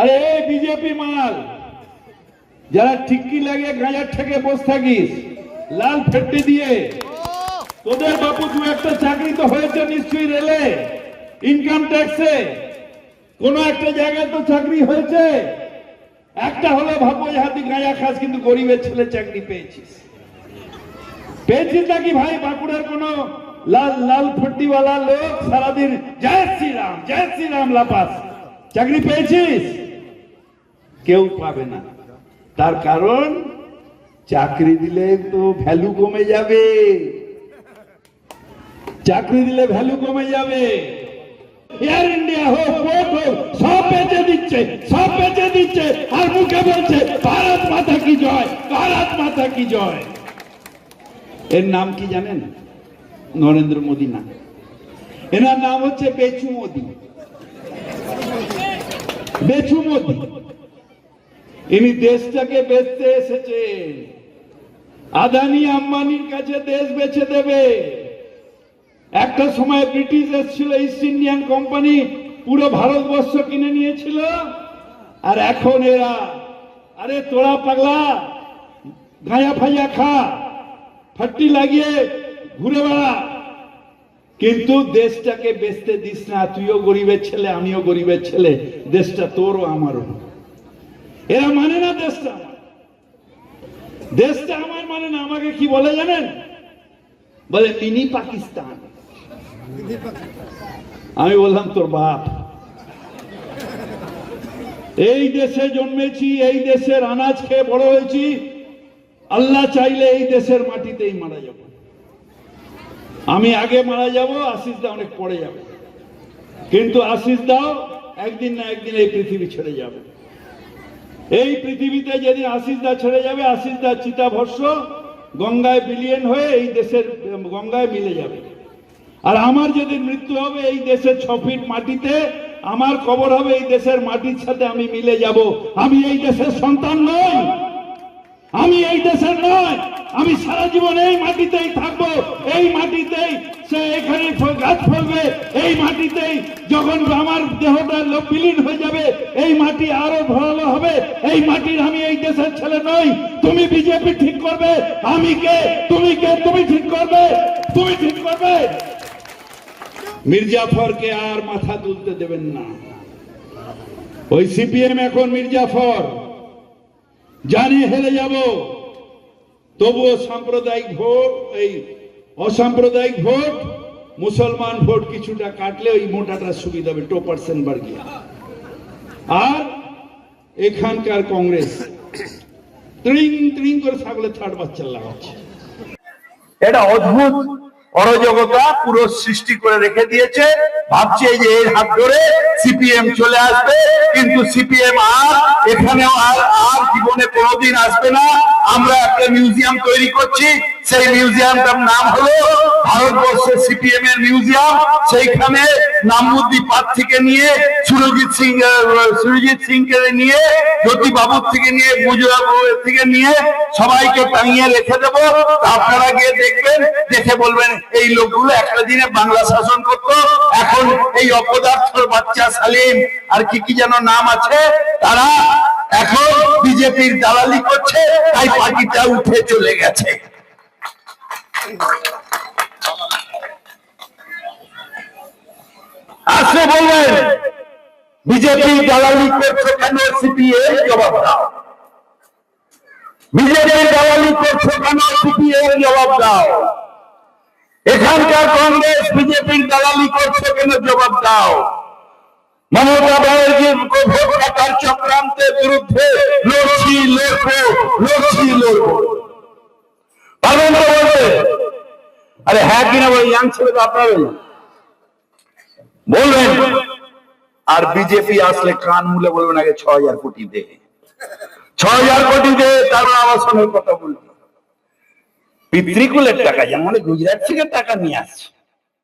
আরে বিজেপি মাল। যারা ঠিককি লাগে, গাঁজার থেকে বসে থাকিস। লাল ফেটে দিয়ে। তোদের বাপু দু একটা চাকরি তো হয়েছে নিশ্চয়ই রেলে। ইনকাম ট্যাক্সে কোন একটা জায়গায় তো চাকরি হয়েছে। একটা হলো ভাবো হাতি গাঁজা খাস, কিন্তু গরিবের ছেলে চাকরি পেয়েছিস। পেয়েছিস নাকি ভাই? বাঁকুড়ার কোন লাল লাল ফট্টিওয়ালা লোক সারাদিন, জয় শ্রীরাম জয় শ্রীরাম লাপাস। চাকরি পেয়েছিস? কেউ পাবে না। তার কারণ, চাকরি দিলে তো ভ্যালু কমে যাবে। চাকরি দিলে ভ্যালু কমে যাবে। এয়ার ইন্ডিয়া হোক হোক, সব বেচে দিচ্ছে, সব বেচে দিচ্ছে। আর মুখে বলছে, ভারত কি জয়, ভারত কি জয়? এর নাম কি জানেন? নরেন্দ্র মোদী না। এনার নাম হচ্ছে বেচু মোদী। বেচু মোদী। ইনি দেশটাকে বেচতে এসেছে। আদানি আম্বানির কাছে দেশ বেচে দেবে। একটা সময় ব্রিটিশ এসেছিল ইস্ট ইন্ডিয়ান কোম্পানি পুরো ভারতবর্ষ কিনে নিয়েছিল। আর এখন এরা, আরে তোরা পাগলা গাঁয়া ফাইয়া খা, ফাট্টি লাগিয়ে ঘুরে বেড়া। কিন্তু দেশটাকে বেচতে দিস না, তুইও গরিবের ছেলে, আমিও গরিবের ছেলে, দেশটা তোরও আমারও। এরা মানে না দেশটা? আমার দেশটা আমার মানে না, আমাকে কি বলে জানেন? বলে মিনি পাকিস্তান। আমি বললাম, তোর বাপ। এই দেশে জন্মেছি, এই দেশের আনাজ খেয়ে বড় হয়েছি। আল্লাহ চাইলে এই দেশের মাটিতেই মারা যাব। আমি আগে মারা যাব আশিস দা অনেক পরে যাবে। কিন্তু আশিস দাও একদিন না একদিন এই পৃথিবী ছেড়ে যাবে। এই পৃথিবীতে যদি আশিস দা ছেড়ে যাবে, আশিস দা চিতা ভস্য গঙ্গায় বিলিয়ন হয়ে এই দেশের, গঙ্গায় মিলে যাবে। আর আমার যদি মৃত্যু হবে, এই দেশের ছ ফিট মাটিতে, আমার কবর হবে, এই দেশের মাটির সাথে আমি মিলে যাব। আমি এই দেশের সন্তান নই। আমি এই দেশের নয় আমি সারা জীবন এই মাটিতেই থাকব, এই মাটিতেই সে এখানে গাছ ফলবে, এই মাটিতেই যখন আমার দেহটা বিলীন হয়ে যাবে, এই মাটি আরও ভালো হবে। এই মাটির আমি এই দেশের ছেলে নই। তুমি বিজেপি ঠিক করবে। আমি কে? তুমি কে? তুমি ঠিক করবে। তুমি ঠিক করবে। মির্জাফরকে আর মাথা তুলতে দেবেন না। ওই সিপিএম এখন মির্জাফর। জানি হেরে যাব। তবুও সাম্প্রদায়িক ভোট, এই অসাম্প্রদায়িক ভোট, মুসলমান ভোট কিছুটা কাটলে ওই মোটাটা সুবিধা হবে টু পার্সেন্ট বাড়িয়ে। আর এখানকার কংগ্রেস, ত্রিং ত্রিং করে থাকলে থার্ড বাচ্চা লাগাচ্ছে। এটা অদ্ভুত। অরাজকতা পুরো সৃষ্টি করে রেখে দিয়েছে। ভাবছে যে এর হাত ধরে সিপিএম চলে আসবে, কিন্তু সিপিএম আর এখানেও আর আর জীবনে কোনোদিন আসবে না। আমরা একটা মিউজিয়াম তৈরি করছি সেই মিউজিয়ামটার নাম হলো ভারতবর্ষের সিপিএম এর মিউজিয়াম। সেইখানে নামুদ্দি পাত থেকে নিয়ে, সুরজিৎ সিং সুরজিৎ সিং কে নিয়ে জ্যোতি বাবুর থেকে নিয়ে মুজিবাবুর থেকে নিয়ে সবাইকে টাঙিয়ে রেখে দেবো। আপনারা গিয়ে দেখবেন, দেখে বলবেন, এই লোকগুলো একটা দিনে বাংলা শাসন করতো। এখন এই অপদার্থ বাচ্চা সালিম, আর কি কি যেন নাম আছে, তারা এখন বিজেপির দালালি করছে, তাই পার্টিটা উঠে চলে গেছে। আসলে বলবেন, বিজেপি দালালি করছে কেন সিপিএম জবাব দাও। বিজেপি দালালি করছে কেন সিপিএম জবাব দাও। এখানকার কংগ্রেস বিজেপির দালালি করছে কেন জবাব দাও। মমতা ব্যানার্জির চক্রান্তের বিরুদ্ধে আরে হ্যাঁ কিনা ওই ইয়াং ছেলে তো আপনার বলবেন। আর বিজেপি আসলে কান মুলে বলবেন আগে ছ হাজার কোটি দে। ছ হাজার কোটি দে, তারপর আবাসনের কথা বলবে। পিতৃকুলের টাকা, যেমন গুজরাট থেকে টাকা নিয়ে আসছে।